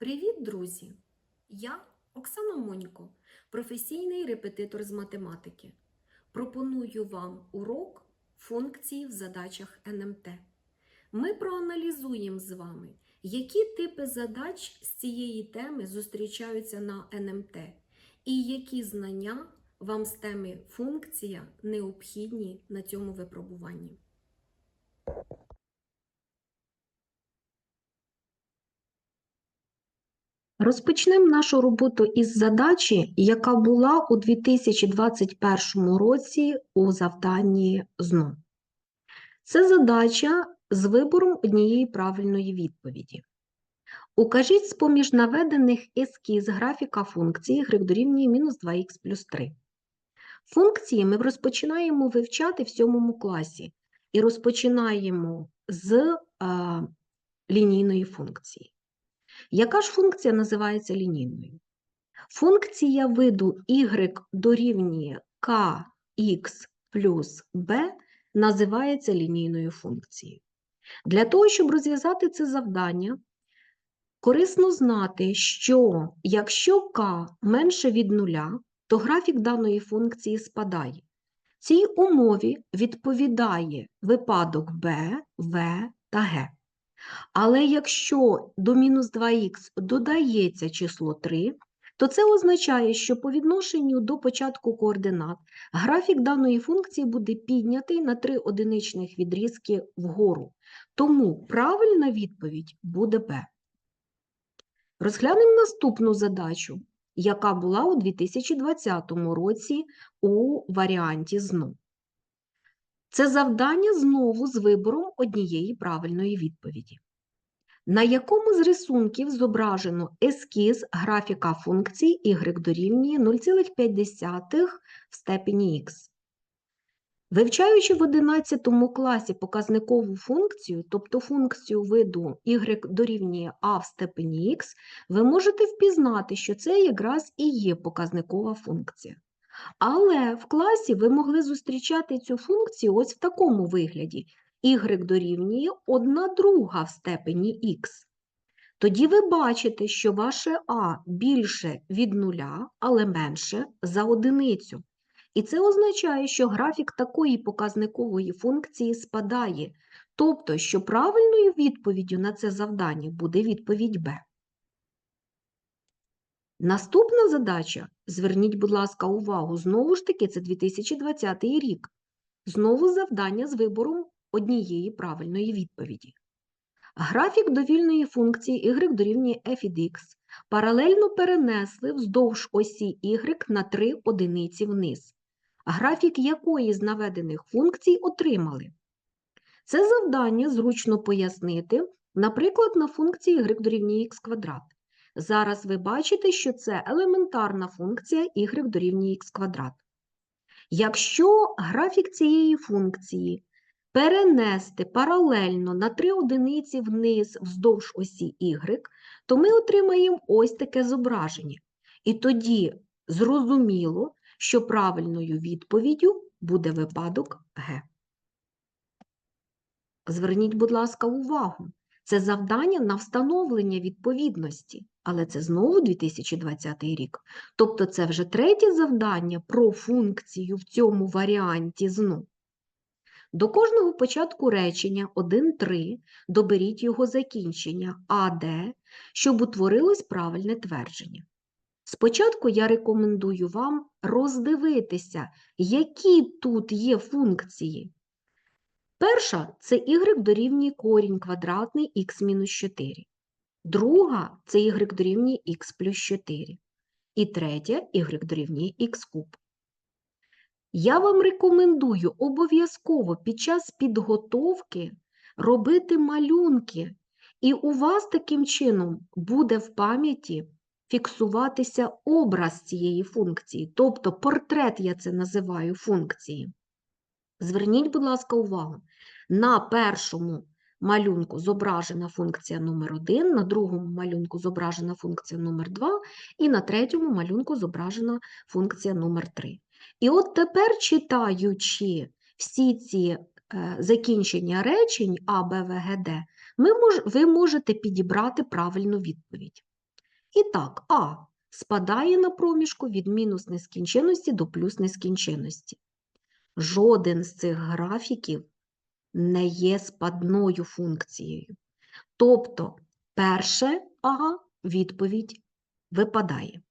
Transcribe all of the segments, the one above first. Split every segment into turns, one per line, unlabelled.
Привіт, друзі! Я Оксана Монько, професійний репетитор з математики. Пропоную вам урок функції в задачах НМТ. Ми проаналізуємо з вами, які типи задач з цієї теми зустрічаються на НМТ, і які знання вам з теми функція необхідні на цьому випробуванні. Розпочнемо нашу роботу із задачі, яка була у 2021 році у завданні ЗНО. Це задача з вибором однієї правильної відповіді. Укажіть з-поміж наведених ескіз графіка функції y дорівнює мінус 2х плюс 3. Функції ми розпочинаємо вивчати в сьомому класі і розпочинаємо з е, лінійної функції. Яка ж функція називається лінійною? Функція виду y дорівнює kx плюс b називається лінійною функцією. Для того, щоб розв'язати це завдання, корисно знати, що якщо k менше від нуля, то графік даної функції спадає. Цій умові відповідає випадок b, v та g. Але якщо до мінус 2х додається число 3, то це означає, що по відношенню до початку координат графік даної функції буде піднятий на 3 одиничних відрізки вгору. Тому правильна відповідь буде b. Розглянемо наступну задачу, яка була у 2020 році у варіанті ЗНО. Це завдання знову з вибором однієї правильної відповіді. На якому з рисунків зображено ескіз графіка функції y дорівнює 0,5 в степені х? Вивчаючи в 11 класі показникову функцію, тобто функцію виду y дорівнює а в степені х, ви можете впізнати, що це якраз і є показникова функція. Але в класі ви могли зустрічати цю функцію ось в такому вигляді. y дорівнює 1 друга в степені х. Тоді ви бачите, що ваше а більше від нуля, але менше за одиницю. І це означає, що графік такої показникової функції спадає, тобто, що правильною відповіддю на це завдання буде відповідь Б. Наступна задача, зверніть, будь ласка, увагу, знову ж таки, це 2020 рік. Знову завдання з вибором однієї правильної відповіді. Графік довільної функції y дорівнює f від x паралельно перенесли вздовж осі y на 3 одиниці вниз. Графік якої з наведених функцій отримали? Це завдання зручно пояснити, наприклад, на функції y дорівнює x квадрат. Зараз ви бачите, що це елементарна функція y дорівнює х квадрат. Якщо графік цієї функції перенести паралельно на 3 одиниці вниз вздовж осі y, то ми отримаємо ось таке зображення. І тоді зрозуміло, що правильною відповіддю буде випадок Г. Зверніть, будь ласка, увагу. Це завдання на встановлення відповідності, але це знову 2020 рік. Тобто це вже третє завдання про функцію в цьому варіанті ЗНО. До кожного початку речення 1-3 доберіть його закінчення АД, щоб утворилось правильне твердження. Спочатку я рекомендую вам роздивитися, які тут є функції. Перша – це y дорівнює корінь квадратний х-4. Друга – це y дорівнює х плюс 4. І третя – y дорівнює х куб. Я вам рекомендую обов'язково під час підготовки робити малюнки, і у вас таким чином буде в пам'яті фіксуватися образ цієї функції, тобто портрет я це називаю функції. Зверніть, будь ласка, увагу, на першому малюнку зображена функція номер 1 на другому малюнку зображена функція номер 2 і на третьому малюнку зображена функція номер 3 І от тепер, читаючи всі ці е, закінчення речень А, Б, В, Г, Д, ви можете підібрати правильну відповідь. І так, А спадає на проміжку від мінус нескінченності до плюс нескінченності. Жоден з цих графіків не є спадною функцією. Тобто, перше А відповідь випадає.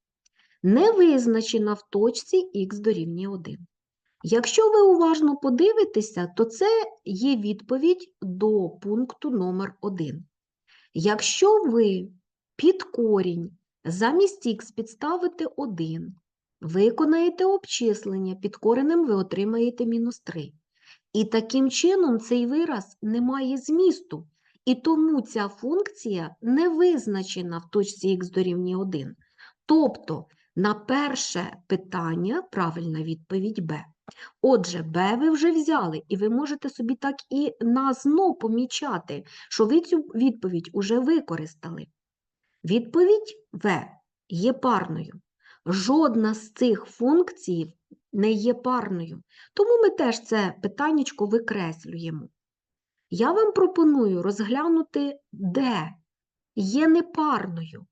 Не визначена в точці х дорівнює 1. Якщо ви уважно подивитеся, то це є відповідь до пункту номер 1. Якщо ви під корінь замість х підставите 1, виконаєте обчислення, під коренем ви отримаєте мінус 3. І таким чином цей вираз не має змісту, і тому ця функція не визначена в точці х дорівнює 1. Тобто на перше питання правильна відповідь Б. Отже, Б ви вже взяли, і ви можете собі так і на знов помічати, що ви цю відповідь уже використали. Відповідь В є парною. Жодна з цих функцій не є парною, тому ми теж це питаннячко викреслюємо. Я вам пропоную розглянути Д є непарною.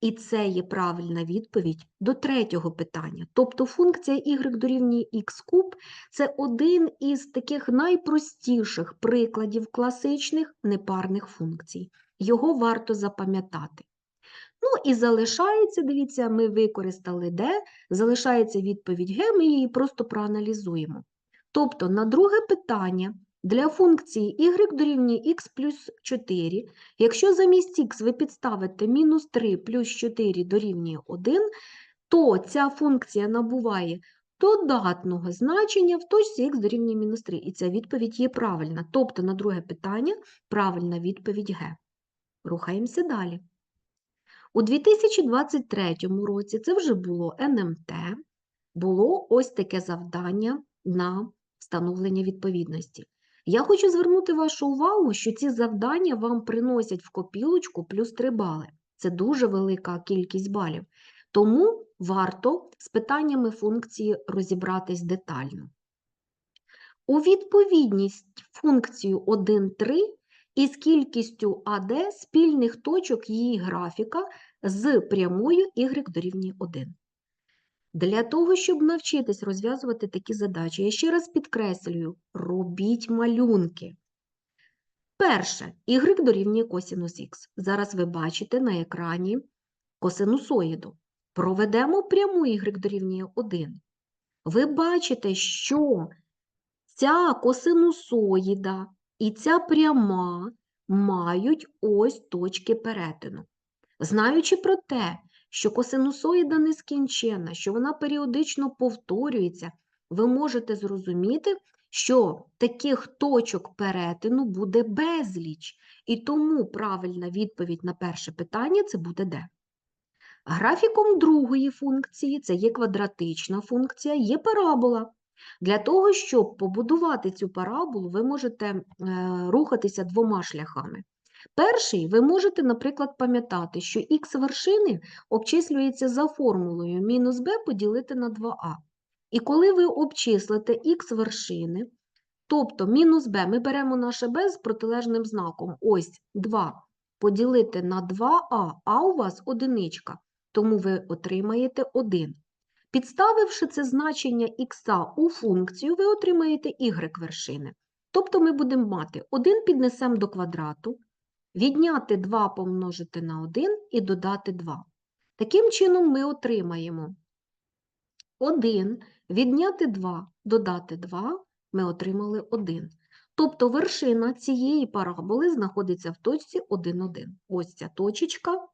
І це є правильна відповідь до третього питання. Тобто функція y дорівнює x куб – це один із таких найпростіших прикладів класичних непарних функцій. Його варто запам'ятати. Ну і залишається, дивіться, ми використали D, залишається відповідь Г, ми її просто проаналізуємо. Тобто на друге питання для функції y дорівнює x плюс 4, якщо замість x ви підставите мінус 3 плюс 4 дорівнює 1, то ця функція набуває додатного значення в точці x дорівнює мінус 3. І ця відповідь є правильна. Тобто на друге питання правильна відповідь Г. Рухаємося далі. У 2023 році це вже було НМТ, було ось таке завдання на встановлення відповідності. Я хочу звернути вашу увагу, що ці завдання вам приносять в копілочку плюс 3 бали. Це дуже велика кількість балів. Тому варто з питаннями функції розібратись детально. У відповідність функцію 1,3 із кількістю АД спільних точок її графіка з прямою y дорівнює 1. Для того, щоб навчитись розв'язувати такі задачі, я ще раз підкреслюю, робіть малюнки. Перше, y дорівнює косинус х. Зараз ви бачите на екрані косинусоїду. Проведемо пряму y дорівнює 1. Ви бачите, що ця косинусоїда і ця пряма мають ось точки перетину. Знаючи про те, що косинусоїда нескінченна, що вона періодично повторюється, ви можете зрозуміти, що таких точок перетину буде безліч, і тому правильна відповідь на перше питання це буде D. Графіком другої функції, це є квадратична функція, є парабола. Для того, щоб побудувати цю параболу, ви можете е, рухатися двома шляхами. Перший, ви можете, наприклад, пам'ятати, що х вершини обчислюється за формулою мінус b поділити на 2а. І коли ви обчислите х вершини, тобто мінус b, ми беремо наше b з протилежним знаком, ось 2 поділити на 2а, а у вас одиничка, тому ви отримаєте 1. Підставивши це значення х у функцію, ви отримаєте y вершини. Тобто ми будемо мати 1 піднесемо до квадрату, відняти 2 помножити на 1 і додати 2. Таким чином ми отримаємо 1, відняти 2, додати 2, ми отримали 1. Тобто вершина цієї параболи знаходиться в точці 1, 1. Ось ця точечка,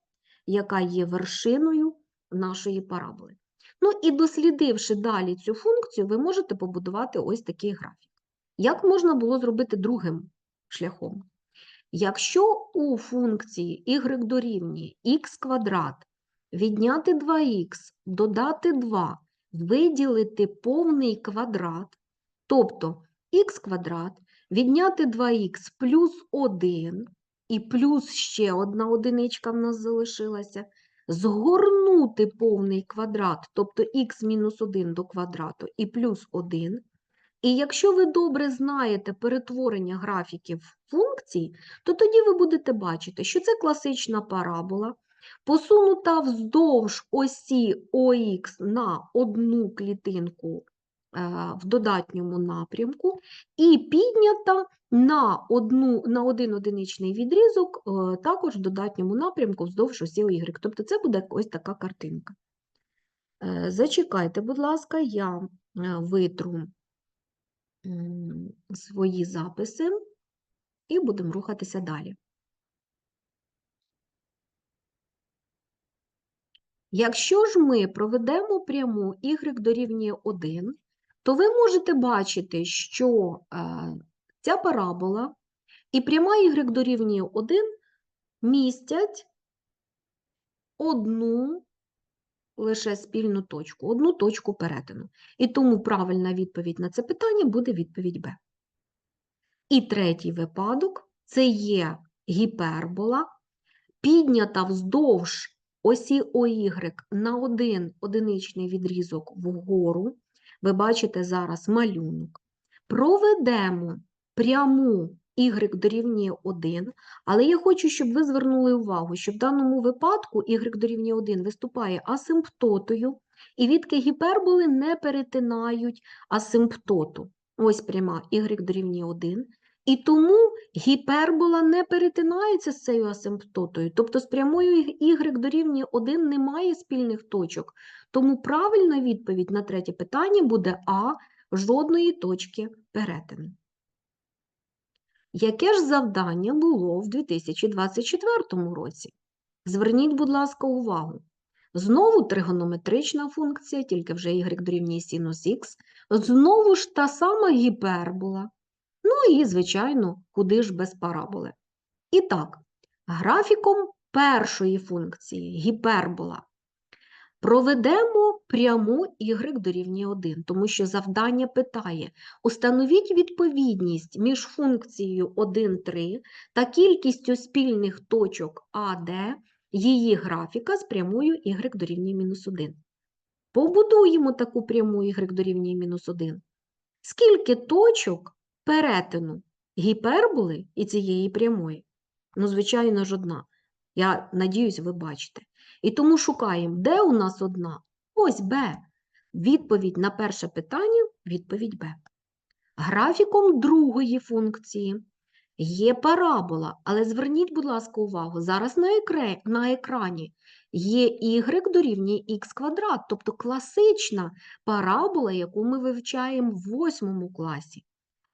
яка є вершиною нашої параболи. Ну і дослідивши далі цю функцію, ви можете побудувати ось такий графік. Як можна було зробити другим шляхом? Якщо у функції y дорівнює х квадрат відняти 2х, додати 2, виділити повний квадрат, тобто х квадрат відняти 2х плюс 1, і плюс ще одна одиничка в нас залишилася, згорнути повний квадрат, тобто х мінус 1 до квадрату і плюс 1, і якщо ви добре знаєте перетворення графіків функцій, то тоді ви будете бачити, що це класична парабола, посунута вздовж осі ОХ на одну клітинку в додатньому напрямку і піднята на, одну, на один одиничний відрізок е, також в додатньому напрямку вздовж осі Y. Тобто це буде ось така картинка. Е, Зачекайте, будь ласка, я е, витру свої записи і будемо рухатися далі. Якщо ж ми проведемо пряму y дорівнює 1, то ви можете бачити, що е, ця парабола і пряма y дорівнює 1 містять одну лише спільну точку, одну точку перетину. І тому правильна відповідь на це питання буде відповідь Б. І третій випадок це є гіпербола, піднята вздовж осі ОY на один одиничний відрізок вгору. Ви бачите зараз малюнок. Проведемо пряму y дорівнює 1, але я хочу, щоб ви звернули увагу, що в даному випадку y дорівнює 1 виступає асимптотою, і відки гіперболи не перетинають асимптоту. Ось пряма y дорівнює 1. І тому гіпербола не перетинається з цією асимптотою, тобто з прямою y дорівнює 1 немає спільних точок. Тому правильна відповідь на третє питання буде А жодної точки перетину. Яке ж завдання було в 2024 році? Зверніть, будь ласка, увагу. Знову тригонометрична функція, тільки вже y дорівнює синус х, знову ж та сама гіпербола. Ну і, звичайно, куди ж без параболи. І так, графіком першої функції гіпербола проведемо пряму y дорівнює 1, тому що завдання питає, установіть відповідність між функцією 1, 3 та кількістю спільних точок АД її графіка з прямою y дорівнює мінус 1. Побудуємо таку пряму y дорівнює мінус 1. Скільки точок перетину гіперболи і цієї прямої? Ну, звичайно ж, одна. Я надіюсь, ви бачите. І тому шукаємо, де у нас одна? Ось Б. Відповідь на перше питання – відповідь Б. Графіком другої функції є парабола, але зверніть, будь ласка, увагу, зараз на, екре... на екрані є y дорівнює х квадрат, тобто класична парабола, яку ми вивчаємо в восьмому класі.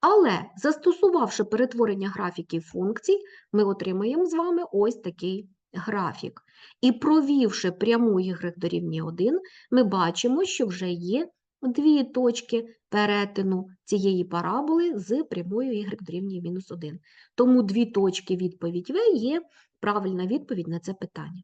Але застосувавши перетворення графіків функцій, ми отримаємо з вами ось такий графік. І провівши пряму y дорівнює 1, ми бачимо, що вже є дві точки перетину цієї параболи з прямою y дорівнює мінус 1. Тому дві точки відповідь В є правильна відповідь на це питання.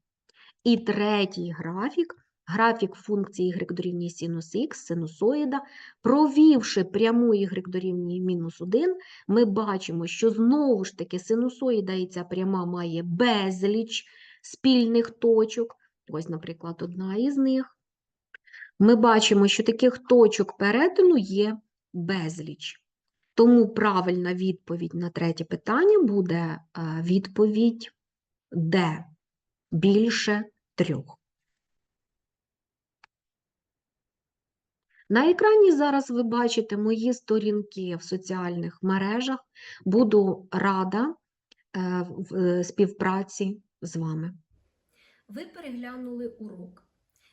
І третій графік, графік функції y дорівнює синус х, синусоїда, провівши пряму y дорівнює мінус 1, ми бачимо, що знову ж таки синусоїда і ця пряма має безліч спільних точок. Ось, наприклад, одна із них. Ми бачимо, що таких точок перетину є безліч. Тому правильна відповідь на третє питання буде е, відповідь Д. Більше трьох. На екрані зараз ви бачите мої сторінки в соціальних мережах. Буду рада е, е, співпраці з вами.
Ви переглянули урок.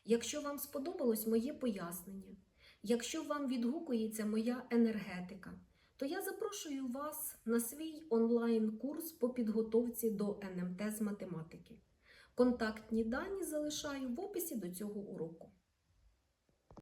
Якщо вам сподобалось моє пояснення, якщо вам відгукується моя енергетика, то я запрошую вас на свій онлайн-курс по підготовці до НМТ з математики. Контактні дані залишаю в описі до цього уроку.